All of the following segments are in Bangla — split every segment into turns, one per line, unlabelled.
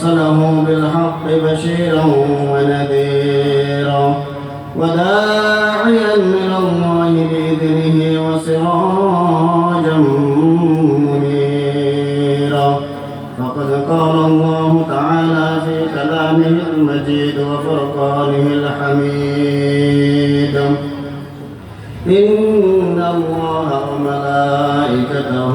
أرسله بالحق بشيرا ونذيرا وداعيا إلى الله بإذنه وسراجا منيرا. فقد قال الله تعالى في كلامه المجيد وفرقانه الحميد. إن الله وملائكته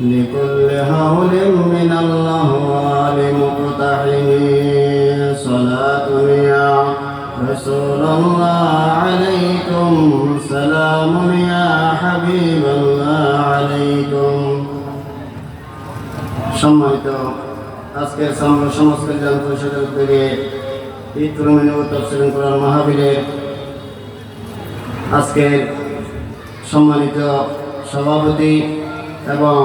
لكل هول من الله ولمقتحم صلاة يا رسول الله عليكم سلام يا حبيب الله عليكم সম্মানিত আজকের সমগ্র সমস্ত কল্যাণ পরিষদের উদ্যোগে ঈদ রমিনী ও তফসিল কোরআন মাহাবীরের আজকের সম্মানিত সভাপতি এবং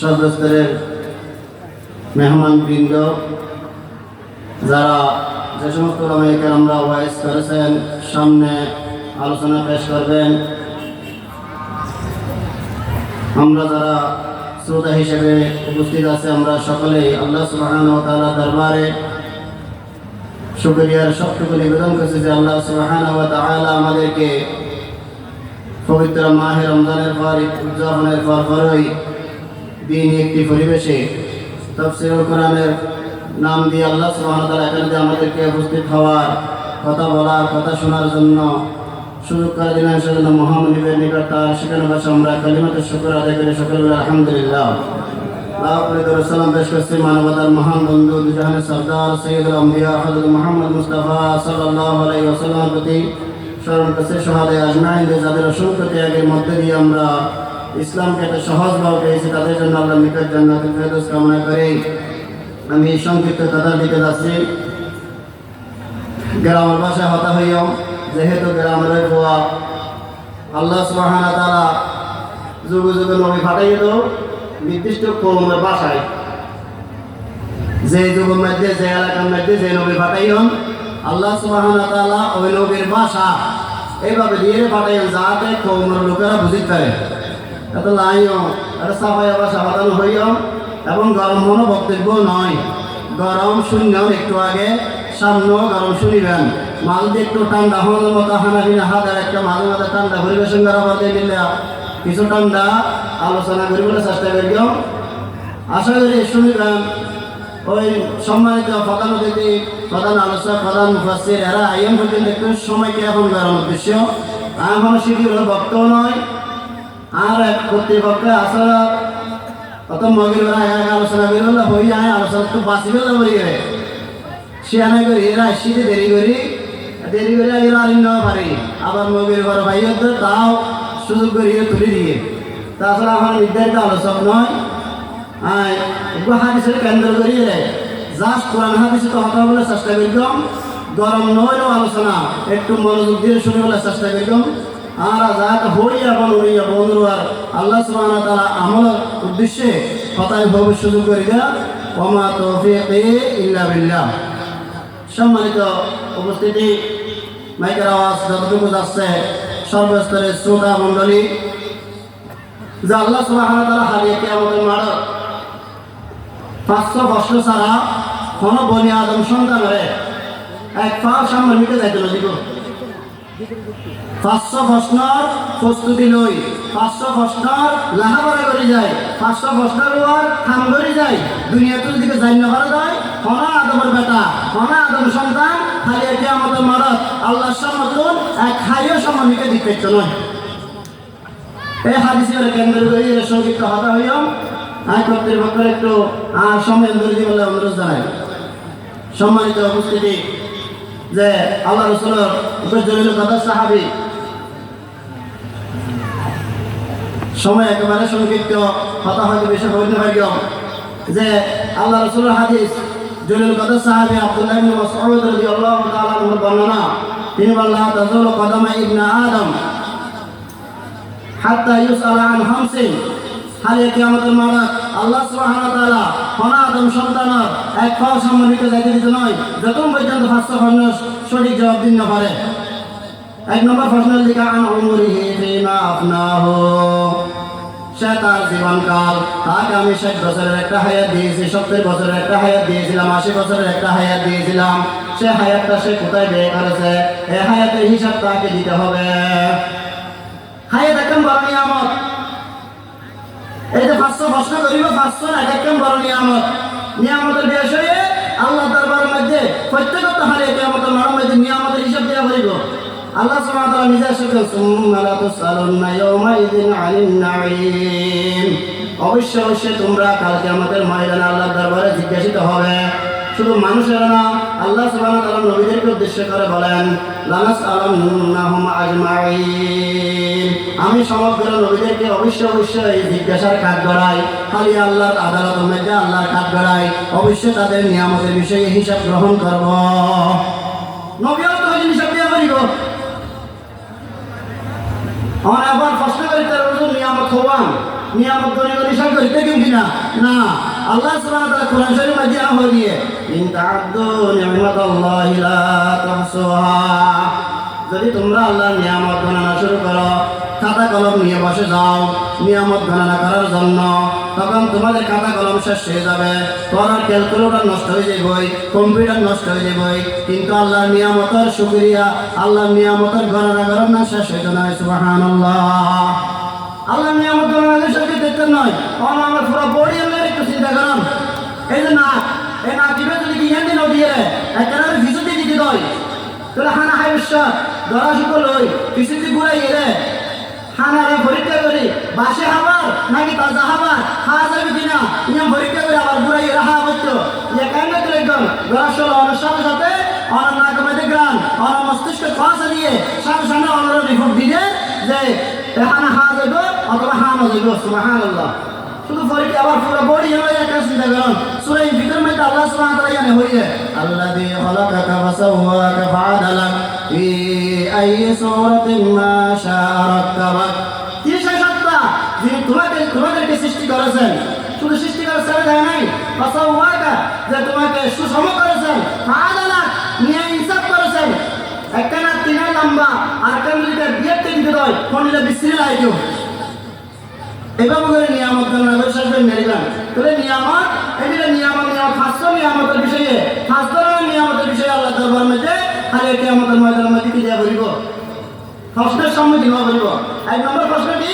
সদস্যদের মেহমানবৃন্দ, যারা যে সমস্ত রমাইকে আমরা ওয়াইস করেছেন, সামনে আলোচনা পেশ করবেন। আমরা যারা শ্রোতা হিসেবে উপস্থিত আছে, আমরা সকলেই আল্লাহ সুবহান ও তাআলা দরবারে শুকরিয়ার সবটুকু নিবেদন করছি যে আল্লাহ সুবহান ও আমাদেরকে পবিত্র মাহে রমজানের পর উদযাপনের পর পরই দিন একটি পরিবেশে তফসিরুল কোরআনের নাম দিয়ে আল্লাহ এখানে যে আমাদেরকে উপস্থিত হওয়ার কথা বলার, কথা শোনার জন্য সুযোগ করে দিলেন। সেজন্য মহামনিবের নিকট তার সেখানে বসে আমরা কালিমাতে শুকর আদায় করি সকল আলহামদুলিল্লাহ। সালাম পেশ করছি মানবতার মহান বন্ধু দুজাহানের সর্দার সৈয়দুল আম্বিয়া হজরত মোহাম্মদ মুস্তাফা সাল্লাল্লাহু আলাইহি ওয়াসাল্লামের প্রতি। আজমাইন যাদের অসংখ্য ত্যাগের মধ্যে দিয়ে আমরা ইসলামকে একটা সহজভাবে তাদের জন্য আমরা নিকট ফেরদৌস কামনা করি। আমি সংক্ষিপ্ত কথার দিকে যাচ্ছি। গ্রামের ভাষায় হতা হইয়াম যেহেতু গ্রামের গোয়া আল্লাহ সুবহানাহু তাআলা যুগ যুগে নবী পাঠাইল নির্দিষ্ট কৌমের ভাষায় যে যুগের মধ্যে, যে এলাকার মধ্যে আল্লাহ সুবহানাহু তাআলা ওই নবীর ভাষা এইভাবে দিয়ে পাঠাইন যাতে কৌমের লোকেরা বুঝিতে পারে। এত লাইও এটা সাফাইয়া ভাষা হতানো হইয়াম এবং গরম মনো বক্তব্য নয়। গরম শূন্য একটু আগে, সামনেও গরম শুনিবেন। মাল দিয়ে একটু ঠান্ডা হওয়ার মতো হানাফিনা হাতের একটা মাঝে মাঝে ঠান্ডা পরিবেশন করা হতে নিলে কিছু ঠান্ডা আলোচনা করিবলৈ চেষ্টা করিও। আশা করি শুনিবেন। ওই সম্মানিত প্রধান অতিথি, প্রধান আলোচক, প্রধান মুফাসির এরা আইএম পর্যন্ত একটু সময়কে এখন করার উদ্দেশ্য? এখন শিডিউল বক্তব্য নয়। আর এক কর্তৃপক্ষ আসলে অত মগির আলোচনা করি হই যায় আলোচনা তো বাঁচিবে যাব রে সিয়ানা করি, এরা আসিতে দেরি করি। দেরি করে এরা আর নেওয়া পারি। আবার মগির ঘর ভাইয়ত তাও সুযোগ করিয়ে তুলে দিয়ে। তাছাড়া আমার নির্ধারিত আলোচক নয়। হ্যাঁ একটু হাদিসের কেন্দ্র করিয়ে জাস্ট কোরআন হাদিসে তো বলে চেষ্টা করিলাম গরম নয় আলোচনা, একটু মনোযোগ দিয়ে শুনে বলে চেষ্টা করিলাম আর যাতে হইয়া বল হইয়া বন্ধু আর আল্লাহ সুবহানাহু তাআলা আমল উদ্দেশ্যে কথায় ভবিষ্যৎ করে দেয়া ওমা তৌফিক ইল্লা বিল্লাহ। সম্মানিত উপস্থিতি, মাইকের আওয়াজ যতটুকু যাচ্ছে, সর্বস্তরের শ্রোতা মণ্ডলী, যে আল্লাহ সুবহানাহু তাআলা হারিয়ে কিয়ামতের মাঠ পাঁচশো বছর ছাড়া কোনো বনি আদম সন্তানের এক পাও সামনে মিটে যাইতে দিব পাঁচশো প্রশ্নর প্রস্তুতি লই, পাঁচশো প্রশ্নর লাহাবারা করে যায় পাঁচশো প্রশ্নের ওয়ার খাম করে যায় দুনিয়াতে যদি জান্য করা যায় হনা আদমের বেটা হনা আদম সন্তান খালি একে আমাদের মারত, আল্লাহর সমর্থন এক খাইও সম্মানিকে দিতে নয়। এই হাদিসের কেন্দ্র করে সংক্ষিপ্ত হতা হইয়াম আয় কর্তৃপক্ষের একটু সময় ধরে বলে অনুরোধ জানাই। সম্মানিত উপস্থিতি, যে আল্লাহ রসুলের উপর জলিল কথা সাহাবি, সময় একেবারে সংক্ষিপ্ত কথা হয়তো বেশি হইতে পারিও যে আল্লাহ রসুলের হাদিস, জলিল কথা সাহাবি আব্দুল্লাহ মাসউদ রাদিয়াল্লাহু তাআলা বর্ণনা, তিনি বললেন তাজুল কদমা ইবনে আদম হাত্তা ইউসালা আন হামসিন। হালে কিয়ামতের মারা আল্লাহ সুবহানাহু ওয়া তাআলা কোন আদম সন্তানের এক পাও সম্মানিত যাইতে দিতে নয়। যতক্ষণ পর্যন্ত ফাঁসটা প্রশ্ন সঠিক জবাব দিন না পারে। এক নম্বর প্রশ্নের দিকে আন উমরিহি ফিমা আফনাহু। সে তার জীবনকাল, তাকে আমি ষাট বছরের একটা হায়াত দিয়েছি, সত্তর বছরের একটা হায়াত দিয়েছিলাম, আশি বছরের একটা হায়াত দিয়েছিলাম। সে হায়াতটা সে কোথায় ব্যয় করেছে? এই হায়াতের হিসাব তাকে দিতে হবে। হায়াত একদম বড় নিয়ামত। এই যে পাঁচশো প্রশ্ন করিব পাঁচশো এক একদম বড় নিয়ামত। নিয়ামতের বিষয়ে আল্লাহ দরবারের মধ্যে প্রত্যেকটা হারে কিয়ামতের মারার মধ্যে নিয়ামতের হিসাব দেওয়া করিব। আল্লাহ সুবহানাহু নিজে এসেছেন সুম্মা লা তুসআলুন্না ইয়াওমাইযিন আনিন নাঈম। অবশ্যই অবশ্যই তোমরা কালকে আমাদের ময়দানে আল্লাহর দরবারে জিজ্ঞাসিত হবে। শুধু মানুষেরা না আল্লাহ সুবহানাহু ওয়া তাআলা নবীদেরকে উদ্দেশ্য করে বলেন, লানাস আলান্নাহুম আজমাইন। আমি সমগ্র নবীদেরকে অবশ্যই অবশ্যই জিজ্ঞাসার কাজ গড়াই, খালি আল্লাহর আদালত মধ্যে আল্লাহর কাজ গড়াই, অবশ্যই তাদের নিয়ামতের বিষয়ে হিসাব গ্রহণ করব। নবীও তো হিসাব দিয়ে করিব। আমার আবার প্রশ্ন করি তার নিয়ামত হওয়ান নিয়ামত করি করি করিতে না? আল্লাহ কোরআন শরীফ আহ দিয়ে ইন তাআদ্দু নি'মাতাল্লাহি লা যদি তোমরা আল্লাহর নিয়ামত গণনা শুরু করো, খাতা কলম নিয়ে বসে যাও, নিয়ামত গণনা করার জন্য। তখন তোমাদের খাতা কলম শেষ হয়ে যাবে। তোমার ক্যালকুলেটর নষ্ট হয়ে যাবই কম্পিউটার নষ্ট হয়ে যাবই কিন্তু আল্লাহ নিয়ামতের শুকরিয়া আল্লাহ নিয়ামতের গণনা করার না শেষ নয় সুবহানাল্লাহ। আল্লাহ নিয়ামত গণনা শেষ দেখতে নয়। তখন আমরা পুরো বডি আমরা একটু চিন্তা করুন। এই যে না এই না দিবে যদি কি হিন্দি নদীয়ে একেবারে ভিজুতি দিতে দয় তাহলে হানা হাই বিশ্বাস ধরা শুকো লই পিছিয়ে ঘুরাই এলে হানারে পরীক্ষা করি, বাসে হাবার নাকি তাজা হাবার খাওয়া যাবে কিনা? নিয়ম পরীক্ষা করে আবার ঘুরাই এরা হাওয়া করতো এখানে তো একদম ধরা শুলো অনেক সাথে সাথে অনেক না কমাইতে গান অনেক মস্তিষ্ক খাওয়া দিয়ে সামনে সামনে অনেক রিপোর্ট দিলে যে এখানে হাওয়া যাইব অথবা হাওয়া যাইব সুবহান আল্লাহ শুধু পরীক্ষা আবার পুরো বডি হয়ে একটা চিন্তা করুন সূরা ইনফিতর মধ্যে আল্লাহ সুবহানাহু ওয়া তাআলা জানে হইয়ে আল্লাযী খালাকাকা ফাসাওয়াকা ফাআদালাক ফি আইয়ি সূরাতিন মা শাআ রাক্কাবাক তিনি সত্তা? যিনি তোমাকে তোমাদেরকে সৃষ্টি না তিনের লম্বা, আর একটা বিশ্রী লাইকেও এভাবে করে নিয়ামত করে শেষ তাহলে নিয়ামত এগুলো নিয়ামত নিয়ামত ফার্স্ট নিয়ামতের বিষয়ে ফার্স্ট নিয়ামতের বিষয়ে আল্লাহ দরবার মধ্যে আর একে আমাদের ময়দানের মধ্যে কি দেওয়া করিব? প্রশ্নের সম্মুখীন হওয়া করিব। এক নম্বর প্রশ্নটি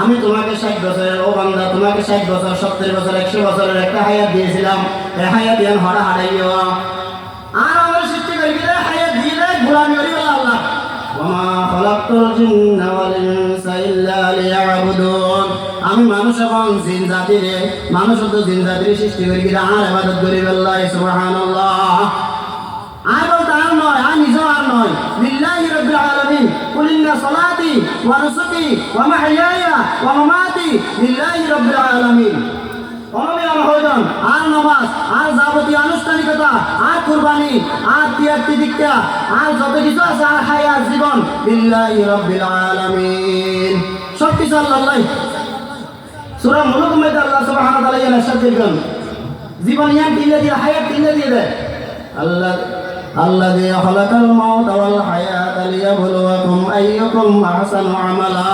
আমি তোমাকে ষাট বছরের, ও বান্দা, তোমাকে ষাট বছর, সত্তর বছর, একশো বছরের একটা হায়াত দিয়েছিলাম। হায়াত ইয়ান হরা হারাইও। আর আমার সৃষ্টি করি হায়াত দিয়ে গোলামি বলে আল্লাহ وما خلقت الجن والإنس إلا ليعبدون আমি মানুষ এবং জিন জাতিরে মানুষ তো জিন জাতির সৃষ্টি করি কিন্তু আর ইবাদত করি আল্লাহ সুবহানাল্লাহ আর বলতে আর নয় আর নিজেও আর নয় লিল্লাহি রাব্বিল আলামিন কুল ইন্না সালাতি ওয়া নুসুকি ওয়া মাহইয়ায়া ওয়া মামাতি লিল্লাহি রাব্বিল আলামিন অনবীয় হইজন আর নামাজ আর যাবতীয় আনুষ্ঠানিকতা আর কুরবানি আর ত্যাগ তিদিক্ষা আর যত কিছু আছে আর হায়াত জীবন বিল্লাহি রাব্বিল আলামিন সব কিছু আল্লাহ সূরা মুলক মধ্যে আল্লাহ সুবহানাহু ওয়া তাআলা এর ইরশাদ করেন জীবন ইয়ান দিলে দিয়ে হায়াত দিলে দিয়ে দেয় আল্লাহ الذي خلق الموت والحياة ليبلوكم أيكم أحسن عملا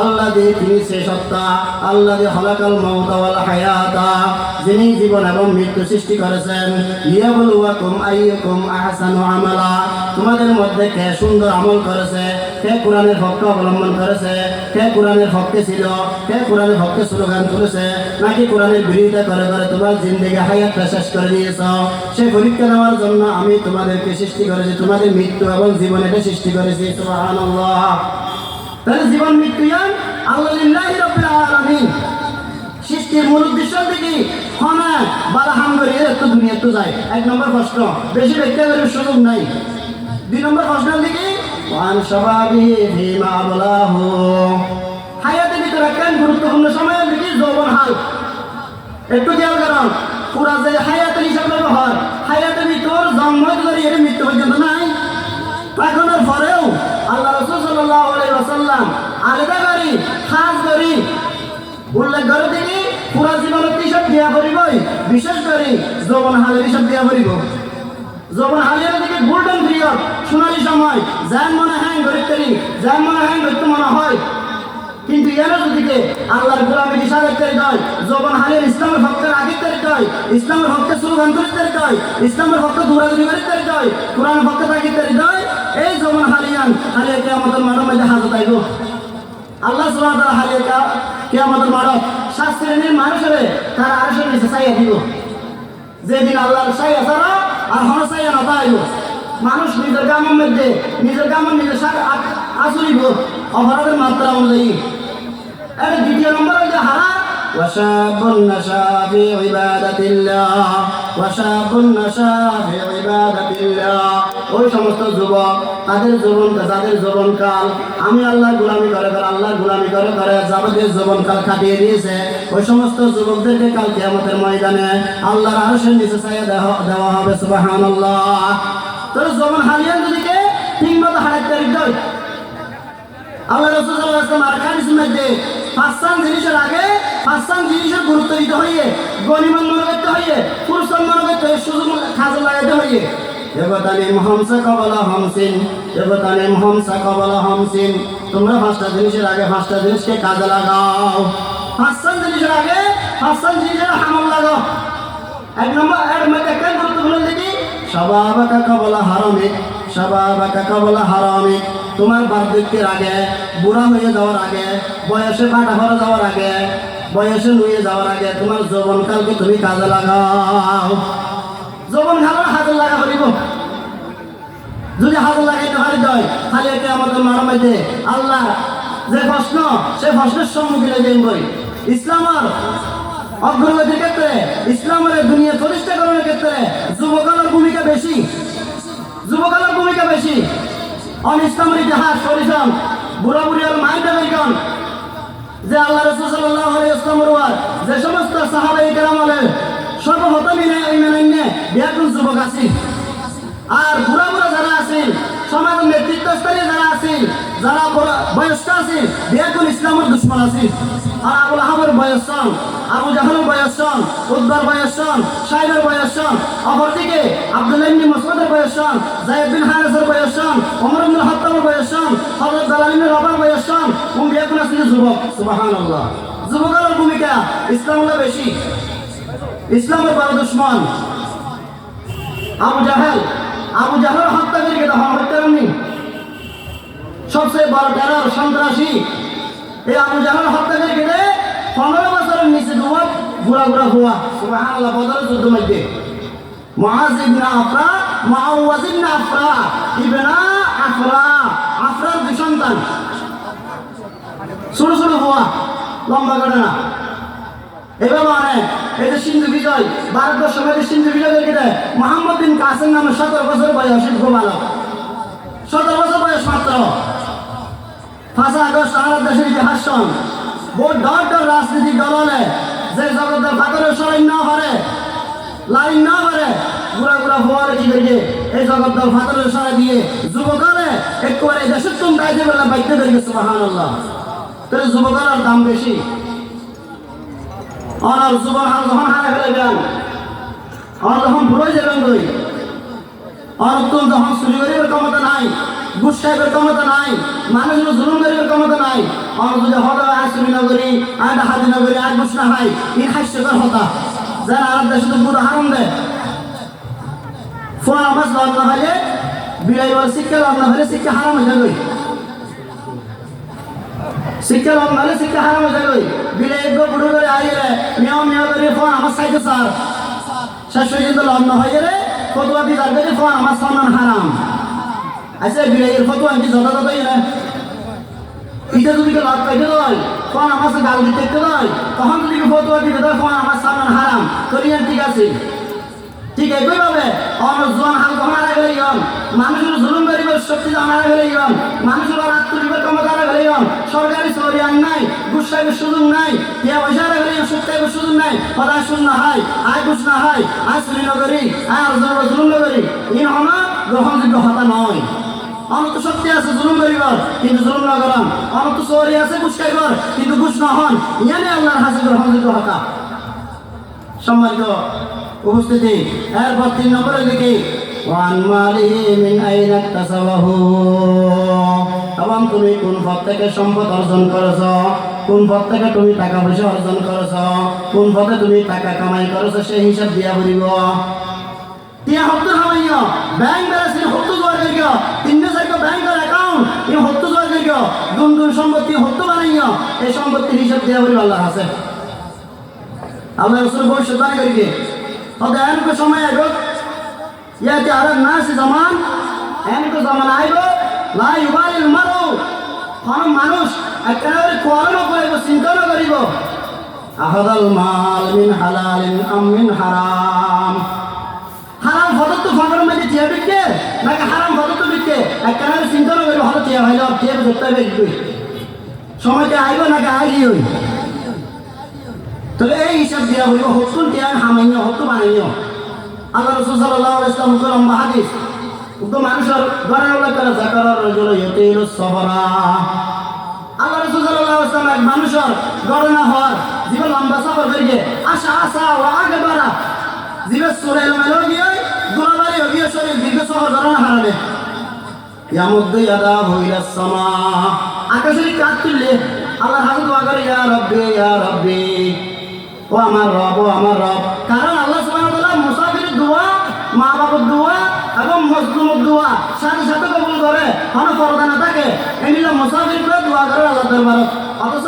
আল্লাদি তিনি সে সত্তা আল্লাদি হলাকাল মাউতা ওয়াল হায়াতা, যিনি জীবন এবং মৃত্যু সৃষ্টি করেছেন, লিয়াবলুয়াকুম আইয়ুকুম আহসানু আমালা। তোমাদের মধ্যে কে সুন্দর আমল করেছে, কে কোরআনের পক্ষে অবলম্বন করেছে, কে কোরআনের পক্ষে ছিল, কে কোরআনের পক্ষে স্লোগান করেছে নাকি কোরআনের বিরোধিতা করে করে তোমার জিন্দগি হায়াতটা শেষ করে দিয়েছ? সেই পরীক্ষা নেওয়ার জন্য আমি তোমাদেরকে সৃষ্টি করেছি, তোমাদের মৃত্যু এবং জীবন এটা সৃষ্টি করেছি, সুবহানাল্লাহ। তাহলে জীবন মৃত্যু আল্লাহ রাব্বিল আলামিন সৃষ্টির মূল উদ্দেশ্য দেখি ক্ষমা বালা হাম করি একটু দুনিয়া তো যায়। এক নম্বর প্রশ্ন বেশি করার সুযোগ নাই। দুই নম্বর প্রশ্ন দেখি ওয়ান সবাবি হিমা বলাহু হায়াতের ভিতরে একটা গুরুত্বপূর্ণ সময় দেখি যৌবন হাল। একটু খেয়াল করুন পুরা যে হায়াতের হিসাব ব্যবহার, হায়াতের ভিতর জন্ম ধরে এর মৃত্যু পর্যন্ত নাই। তখনের পরেও আল্লাহ আলাইসাল্লাম আলাদা খাস উল্লেখ করে তিনি পুরা করিবই, বিশেষ করে যৌবন হালের করিব। যৌবন হালের দিকে গোল্ডেন পিরিয়ড সোনালি সময়, যার মনে হ্যাং গরিব করি যার মনে হ্যাং করতে মনে হয়। কিন্তু এর দিকে আল্লাহর গোলামি ইশারাত করে দেয়, যৌবন হালের ইসলামের ভক্তের আগে করে দেয়, ইসলামের ভক্তের স্লোগান করে দেয়, ইসলামের ভক্ত দৌড়াদৌড়ি করে দেয় কোরআন ভক্ত তাকে করে দেয় এই যৌবন হালিয়ান হালিয়াকে আমাদের মানব মাঝে হাজত আইব। আল্লাহ সুবহানাহু ওয়া তাআলা হালিয়াকা কিয়ামতের মানব সাত শ্রেণির মানুষের তারা আরশের নিচে ছাইয়া দিব। যেদিন আল্লাহর ছাইয়া ছাড়া আর হন ছাইয়া নতা আইব। মানুষ নিজের কামের মধ্যে নিজের কামের নিজের সাথে আসরিব অপরাধের মাত্রা অনুযায়ী। এর দ্বিতীয় নম্বর হচ্ছে হারা وشاب نشا في عبادة الله وشاب نشا في عبادة الله ওই সমস্ত যুবক তাদের জীবন তাদের জীবনকাল আমি আল্লাহ গুলামি করে করে আল্লাহ গুলামি করে করে যাবতীয় জীবনকাল কাটিয়ে দিয়েছে ওই সমস্ত যুবকদেরকে কাল কিয়ামতের ময়দানে আল্লাহর আরশের নিচে ছায়া দেওয়া দেওয়া হবে সুবহানাল্লাহ তোর জীবন হারিয়ে যদিকে ঠিক মতো হারাইতে রিডয় আল্লাহ রসুল সাল্লাল্লাহু আলাইহি ওয়াসাল্লাম আর হাদিসের মধ্যে পাঁচসান জিনিসের আগে পাঁচসান জিনিসের গুরুত্ব দিতে হইয়ে গণিমন মনে করতে হইয়ে পুরুষন মনে করতে হইয়ে, সুযোগ খাজা লাগাইতে হইয়ে। এগতানিম হমসা কবলা হমসিন এগতানিম হমসা কবলা হমসিন তোমরা পাঁচটা জিনিসের আগে, পাঁচটা জিনিসকে কাজে লাগাও। পাঁচসান জিনিসের আগে পাঁচসান জিনিসের হামল লাগাও। এক নম্বর এর মধ্যে একটা গুরুত্বপূর্ণ দেখি সবাবাকা কবলা হারামিক সবাবাকা কবলা হারামিক তোমার বার্ধক্যের আগে, বুড়া হয়ে যাওয়ার আগে, বয়সে কাটা ভরা যাওয়ার আগে বয়সে নুয়ে যাওয়ার আগে তোমার যৌবনকালকে তুমি কাজে লাগাও। যৌবন কালের হাতে লাগা করিব যদি হাতে লাগাইতে পারি দেয় খালি একে আমাদের মারা মাইতে। আল্লাহ যে প্রশ্ন, সে প্রশ্নের সম্মুখীন হয়ে বই ইসলামের অগ্রগতির ক্ষেত্রে ইসলামের দুনিয়া প্রতিষ্ঠাকরণের ক্ষেত্রে যুবকালের ভূমিকা বেশি। যুবকালের ভূমিকা বেশি। অন ইসলামের ইতিহাস পরিশ্রম বুড়া বুড়ি আর মায়ের যে আল্লাহ রসুল সাল্লাহ ইসলামের ওয়ার যে সমস্ত সাহাবাই কেরাম সর্বহতা মিলে ইমেনে বিয়াকুল যুবক আছি আর বুড়া বুড়া যারা আছেন সমাজের নেতৃত্বস্থানীয় যারা আছেন, যারা বয়স্ক আছেন বিয়াকুল ইসলামের দুশ্মন আছেন। আর আবুল আহাবের বয়স আবু জাহালের বয়স সন উদ্বার বয়স সন সাইবের বয়স অপরদিকে আব্দুল্লাহ ইবনে মাসউদের বয়স সন জায়েদ বিন হারেসের বয়স ওমর ইবনে বয়স হযরত দালাল ইবনে বয়স উম বিয়াকুল আছেন যুবক। সুবহানাল্লাহ। যুবকের ভূমিকা ইসলামের বেশি। ইসলামের বড় দুশ্মন আবু জাহেল। আবু জাহেল হত্যা করে গেলে হত্যা করেননি সবচেয়ে বড় টেরর সন্ত্রাসী। এই আবু জাহেল হত্যা করে গেলে পনেরো বছরের নিচে তোমার ঘোরা ঘোরা ঘোরা সুবাহ আল্লাহ বদলের যুদ্ধ মধ্যে। মহাজ ইবনা আফরা মাওয়াজ ইবনা আফরা ইবনা আফরা। আফরার দুই সন্তান। ছোট ছোট হওয়া লম্বা করে মানে সিন্ধু বিজয়, ভারতবর্ষ মধ্যে সিন্ধু বিজয় দেখে দেয় মোহাম্মদ বিন কাসেম নামে সতেরো বছর বয়স ঘুমালো সতেরো বছর বয়স মাত্র। পাঁচ আগস্ট আমার দেশের ইতিহাস সন ডর রাজনীতিক দল হলে যে সরাই না পারে, লাইন না পারে, গুড়া গুড়া হওয়ারে কি করিয়ে এই জগৎ দল ফাতরের সরাই দিয়ে যুবকালে এই দেশের তুমি বাইতে বেলা বাইতে বেরিয়ে গেছে মহান আল্লাহ তাহলে যুবকালের দাম বেশি। অনার যুবক হাল যখন হারা ফেলাইবেন অন যখন বুড়োই যাবেন গই অনতুল যখন চুরি করিবার ক্ষমতা নাই, ঘুষ খাইবার ক্ষমতা নাই, মানুষের জুলুম করিবার ক্ষমতা নাই, অন যদি হঠাৎ আজ চুরি না করি আর ডাকাতি না করি আর ঘুষ না খাই ই হাস্যকর হতা। যারা আর দেশে তো পুরো হারাম দেয়। ফোন আমার লাভ না হলে বিড়াই বল, শিক্ষা লাভ না হলে শিক্ষা হারাম হয়ে যাবে শিক্ষা লম নালে শিক্ষা হারাম হয়ে যাবে বিলে এক বুড়ো করে আইলে মেয় মেয় করে ফোন আমার সাইকে স্যার শেষ পর্যন্ত লগ্ন হয়ে গেলে ফতুয়া দিয়ে যাবে ফোন, আমার সম্মান হারাম। আচ্ছা বিলে এর ফতুয়া কি যথাযথ না এটা যদি লাভ পাইতে হয় ফোন আমার সাথে দিতে নয় তখন যদি ফতুয়া দিতে ফোন আমার সম্মান হারাম। করিয়েন ঠিক আছে। ঠিক একইভাবে জোয়ান হাল কমারা ইয়ন মানুষের জুলুম করিবার শক্তি জানারা গেলে ইয়ন মানুষের আত্মনির্ভর ক্ষমতা গেলে ইয়ন সরকারি সরি আইন নাই গুসাইবের সুযোগ নাই ইয়া পয়সা গেলে সুতাইবের সুযোগ নাই হঠাৎ শূন্য হয়, আয় ঘুষ না হয়, আয় চুরি আয় অর্জন জুলুম নগরী ইন হনা গ্রহণযোগ্য হতা নয়। অনত শক্তি আছে, জুলুম করিবার কিন্তু জুলুম না করাম অনত সরি আছে ঘুষ কিন্তু ঘুষ না হন। ইয়ানে আল্লাহর হাসিল গ্রহণযোগ্য হতা। সম্মানিত উপস্থিতি। এরপর তিন নম্বরের দিকে এবং তুমি কোন পথ থেকে সম্পদ অর্জন করেছ? কোন পথ থেকে তুমি টাকা পয়সা অর্জন করেছ? কোন পথে তুমি টাকা কামাই করেছ? সেই হিসাব দিয়া বলিব। অ্যাকাউন্ট সম্পত্তি সম্পত্তির হিসাব আল্লাহ রসুল ভবিষ্যৎবাণী করিবে তবে এমন সময় আইব। ইয়াতে আর নাস জামান এমন জামান আইব। লা ইউবালিল মারু কোন মানুষ একেবারে কোয়ারণ করিব চিন্তন করিব। আহাদাল মাল মিন হালালিন আম মিন হারাম। হারাম ফটো ফটোর মধ্যে টিয়া বিকে, নাকি হারাম ফটো বিকে, একেবারে চিন্তন করিব, হলো টিয়া হইল টিয়া ধরতে হবে সময়টা আইব নাকি আইলি হই? তো এই হিসাব দিয়া বলিব হতুন দিয়া হামাইন্য হতু বানাইন্য আল্লাহ রসুল সাল্লাল্লাহু আলাইহি ওয়াসাল্লাম কো লম্বা হাদিস। উক্ত মানুষের ঘরে ওলা করে জাকারার রাজুল ইউতিল সবরা আল্লাহ রসুল সাল্লাল্লাহু আলাইহি ওয়াসাল্লাম এক মানুষের ঘরে হওয়ার জীবন লম্বা সফর করিয়ে আশা আশা ও আগে বাড়া জীবের সুরে মেলো গিয়ে গোলাবাড়ি হয়ে শরীর দীর্ঘ সফর করে না হারাবে। ইয়ামুদ্দু ইয়াদাহু ইলাস সামা। আকাশের কাজ তুললে আল্লাহ দোয়া করে, ইয়া ইয়া ও আমার রব ও আমার রব কারণ আল্লাহ সুবহানাহু ওয়া তাআলা মুসাফিরের দোয়া মা বাবার দোয়া এবং মজলুমের দোয়া সাথে সাথে কবুল করে কোন পর্দা না থাকে এনিলা মুসাফির করে দোয়া করে আল্লাহ দরবারে অথচ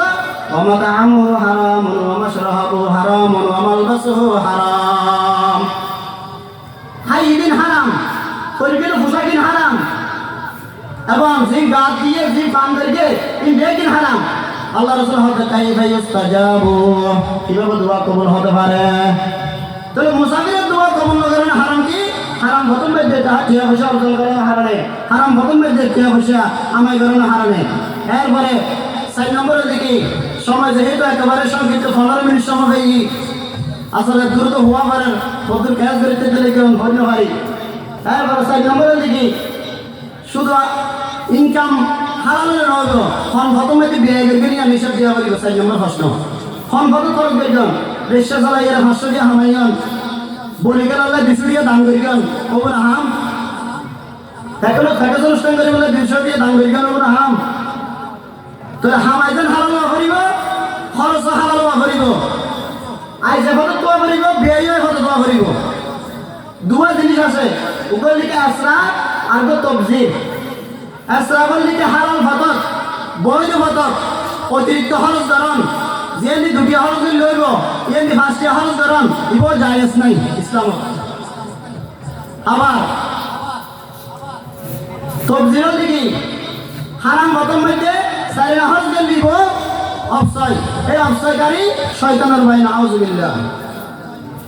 ومطعمه حرام ومشربه حرام وملبسه حرام হাইদিন হারাম শরীরের পোশাকিন হারাম এবং যে গাছ দিয়ে যে পান করিয়ে এই বেদিন হারাম আল্লাহ রসুল হতে চাই ভাই উস্তাজাবু। কীভাবে দোয়া কবুল হতে পারে? তাহলে মুসাফিরের দোয়া কবুল না করেন হারাম কি? হারাম প্রথম বেদে টিয়া পয়সা অর্জন করেন হারানে হারাম প্রথম বেদে টিয়া পয়সা আমায় করেন হারানে এরপরে চার নম্বরের দিকে, সময় যেহেতু একেবারে সংক্ষিপ্ত, পনেরো মিনিট সময় গিয়ে আসলে দ্রুত হওয়া পারেন বদুর ক্যাশ করতে গেলে কেমন ধন্য হয়? এরপরে চার নম্বরের দিকে, শুধু ইনকাম হারালে নয় ফোন প্রথমে কি বিয়ে করবেন আমি হিসাব দেওয়া বলি চার নম্বর প্রশ্ন। ফোন কত খরচ করবেন রিক্সা চালাই এরা পাঁচশো দিয়ে হামাইন বলি গেল আল্লাহ দুশো দিয়ে দান করিবেন ওপর হাম এখনও থেকে অনুষ্ঠান করি বলে দুশো দিয়ে দান করিবেন ওপর হাম তো হামাইজন হারালো করিব, খরচ হারালো করিব। আইসে ফটো তোয়া করিব বিয়ে ফটো তোয়া করিব। দুয়া জিনিস আছে উপর লিখে আসরা আর তো তবজিব আসরাবল লিখে হালাল ফাতক বৈধ ফাতক অতিরিক্ত খরচ ধরন। যেমনি দুটি খরচ লইব এমনি পাঁচটি খরচ ধরন ইব জায়েজ নাই ইসলামত আবার তবজির দিকে হারাম খতম হইতে চারি হজ দিব অপসয় এই অপসয়কারী শয়তানের ভাই, নাউজুবিল্লাহ।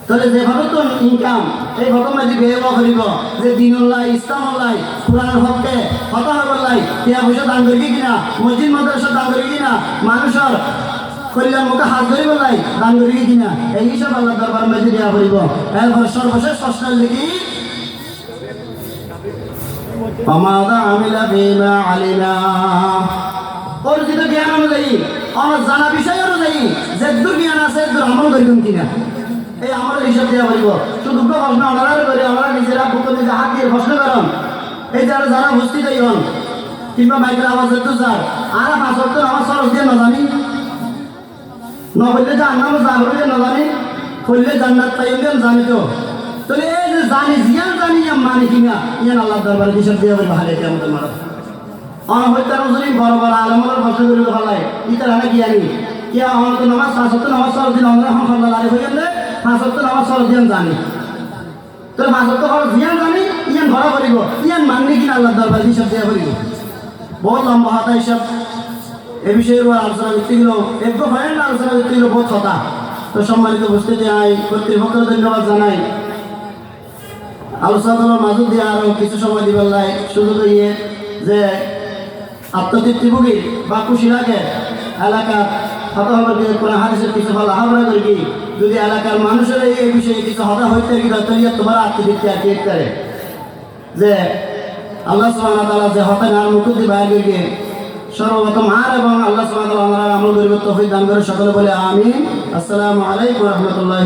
তাহলে যেভাবে তো ইনকাম এই ঘটনা যদি বেবা করিব যে দিনুল্লাহ, ইসলামুল্লাহ কোরআনের হককে কথা হবল্লাই টিয়া পয়সা দান করি কিনা, মসজিদ, মাদ্রাসা দান করি কিনা, মানুষের কল্যাণ মুখে হাত ধরি বলাই দান করি কিনা, এই হিসাব আল্লাহ দরবার মেঝে দেওয়া করিব এরপর সর্বশেষ প্রশ্নের লিখি অমাদা আমিলা বিমা আলিনা অর্জিত জ্ঞান অনুযায়ী আমার জানা বিষয় অনুযায়ী যে দূর জ্ঞান আছে দূর আমল করিবেন কিনা? এই আমার হিসাব দেওয়া হইব। শুধু প্রশ্ন ওনারা করে, আমরা নিজেরা বুকে নিজে হাত দিয়ে প্রশ্ন করেন। এই যারা যারা উপস্থিত হইন কিংবা মাইকের আওয়াজ একটু স্যার আর পাঁচ অর্থ আমার সরস দিয়ে না জানি নহলে জান্নাত জাগরে দিয়ে না জানি হইলে জান্নাত পাইবেন জানি তো। তাহলে এই যে জানি, জিয়ান জানি মানি কিনা, ইয়ান আল্লাহ দরবারে হিসাব দেওয়া হইব, হালে কেমন মারা অনহত্যার ওজনী বড় বড় আলমর প্রশ্ন করে ফেলায় ইতার হানা কি আনি? কি আমার তো নামাজ সপ্তাহ নামাজ সরব দিন আমরা এখন সন্ধ্যা দাঁড়িয়ে হয়ে গেলে পাঁচ সপ্তাহ নামাজ সরব দিন জানি। তো পাঁচ সপ্তাহ খরচ জিয়ান জানি ইয়ান ভরা করিব ইয়ান মাননি কিনা আল্লাহ দরবার হিসাব দেওয়া করিব বহুত লম্বা হাতা হিসাব এ বিষয়ে আলোচনা করতে গেল একটু হয় না আলোচনা করতে গেল বহুত হতা তো সম্মানিত উপস্থিতি আই কর্তৃপক্ষের ধন্যবাদ জানাই। আলোচনা করার মাঝে দিয়ে আরও কিছু সময় দিবার লাই সুযোগ ইয়ে যে আত্মতৃপ্তিভোগী বা খুশি লাগে এলাকার কিছু যদি এলাকার মানুষের এই বিষয়ে কিছু হতা হইতে কি তাহলে তোমার কি করে? যে আল্লাহ ওয়া যে হতা নার মুকুতি বাইর সর্বপ্রথম আর এবং আল্লাহ ওয়া আমরা আমল পরিবর্তন হয়ে দান করে সকলে বলে আমি আসসালামু আলাইকুম রহমতুল্লাহ